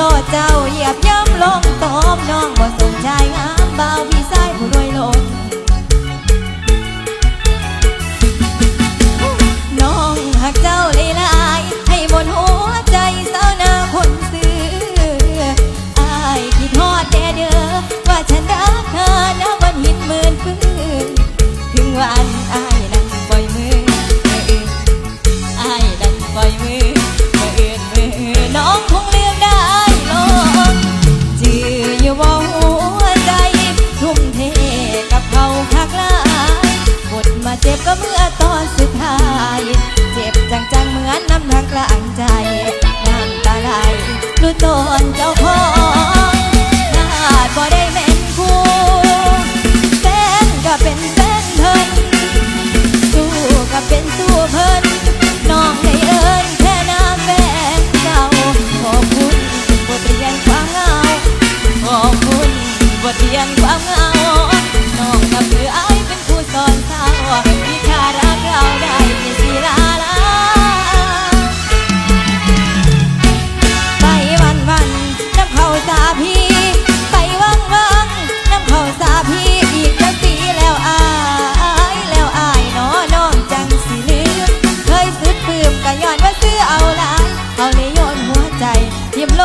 โลเจ้าเหยียบย่ำลงตอมน้อง ทางกลางใจน้ำตาไหลรู้ตนเจ้าพ่อ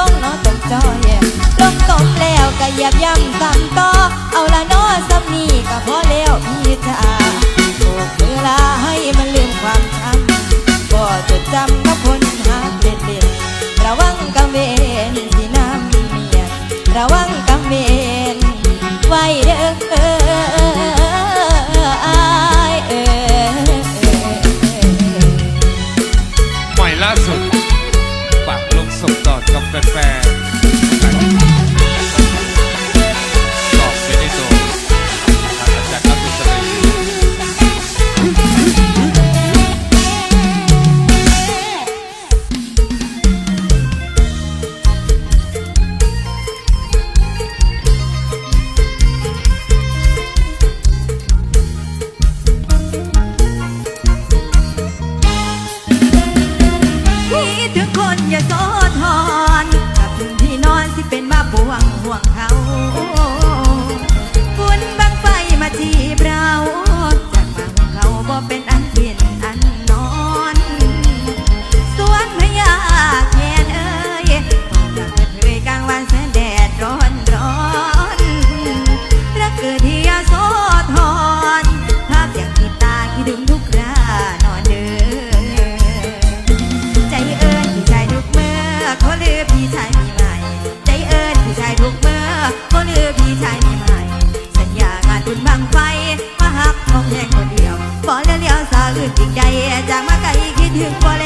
งเนาะตกจอยลงตกแล้วก็เหยียบย่ำซ้ำต่อเอาละเนาะซ้ำนี่ก็พอแล้วพี่จ้าโบกมือลาให้มันลืมความ อีกใจจะมาไกลคิดถึงกว่า